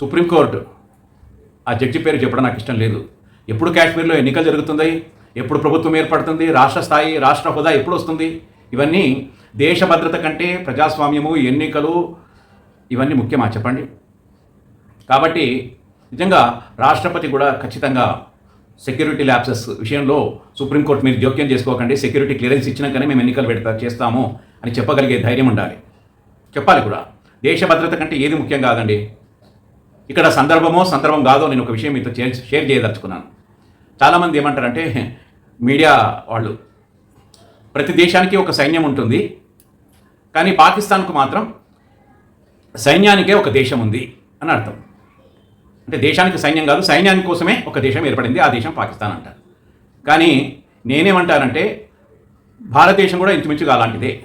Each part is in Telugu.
సుప్రీంకోర్టు ఆ జడ్జి పేరు చెప్పడం నాకు ఇష్టం లేదు. ఎప్పుడు కాశ్మీర్లో ఎన్నికలు జరుగుతుంది? ఎప్పుడు ప్రభుత్వం ఏర్పడుతుంది? రాష్ట్ర స్థాయి రాష్ట్ర హోదా ఎప్పుడు వస్తుంది? ఇవన్నీ దేశ భద్రత కంటే ప్రజాస్వామ్యము ఎన్నికలు ఇవన్నీ ముఖ్యమా చెప్పండి? కాబట్టి నిజంగా రాష్ట్రపతి కూడా ఖచ్చితంగా సెక్యూరిటీ ల్యాబ్సెస్ విషయంలో సుప్రీంకోర్టు మీరు జోక్యం చేసుకోకండి. సెక్యూరిటీ క్లియరెన్స్ ఇచ్చినాకనే మేము ఎన్నికలు పెడతా చేస్తాము అని చెప్పగలిగే ధైర్యం ఉండాలి. చెప్పాలి కూడా. దేశ భద్రత కంటే ఏది ముఖ్యం కాదండి? ఇక్కడ సందర్భమో సందర్భం కాదో నేను ఒక విషయం మీతో చే- షేర్ చేయదలుచుకున్నాను. చాలామంది ఏమంటారంటే మీడియా వాళ్ళు ప్రతి దేశానికి ఒక సైన్యం ఉంటుంది కానీ పాకిస్తాన్కు మాత్రం సైన్యానికే ఒక దేశం ఉంది అని అర్థం. అంటే దేశానికి సైన్యం కాదు సైన్యానికి కోసమే ఒక దేశం ఏర్పడింది ఆ దేశం పాకిస్తాన్ అంటారు. కానీ నేనేమంటానంటే భారతదేశం కూడా ఇంచుమించుగా అలాంటిదే.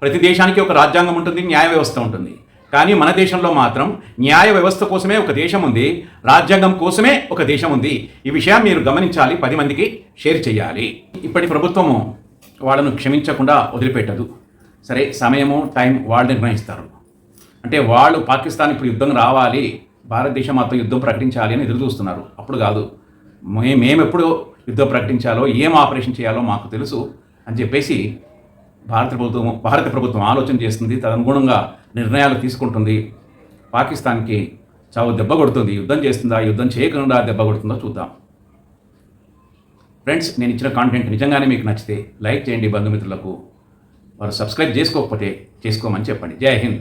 ప్రతి దేశానికి ఒక రాజ్యాంగం ఉంటుంది న్యాయ వ్యవస్థ ఉంటుంది. కానీ మన దేశంలో మాత్రం న్యాయ వ్యవస్థ కోసమే ఒక దేశం ఉంది రాజ్యాంగం కోసమే ఒక దేశం ఉంది. ఈ విషయం మీరు గమనించాలి పది మందికి షేర్ చేయాలి. ఇప్పటి ప్రభుత్వము వాళ్ళను క్షమించకుండా వదిలిపెట్టదు. సరే సమయము టైం వాళ్ళు నిర్ణయిస్తారు. అంటే వాళ్ళు పాకిస్తాన్ ఇప్పుడు యుద్ధం రావాలి భారతదేశం మాత్రం యుద్ధం ప్రకటించాలి అని ఎదురు చూస్తున్నారు. అప్పుడు కాదు. మే మేము ఎప్పుడు యుద్ధం ప్రకటించాలో ఏం ఆపరేషన్ చేయాలో మాకు తెలుసు అని చెప్పేసి భారత ప్రభుత్వం భారత ప్రభుత్వం ఆలోచన చేస్తుంది. తదనుగుణంగా నిర్ణయాలు తీసుకుంటుంది. పాకిస్తాన్కి చావు దెబ్బ కొడుతుంది. యుద్ధం చేస్తుందా? యుద్ధం చేయకుండా దెబ్బ కొడుతుందో చూద్దాం. ఫ్రెండ్స్ నేను ఇచ్చిన కాంటెంట్ నిజంగానే మీకు నచ్చితే లైక్ చేయండి బంధుమిత్రులకు. వారు సబ్స్క్రైబ్ చేసుకోకపోతే చేసుకోమని చెప్పండి. జై హింద్.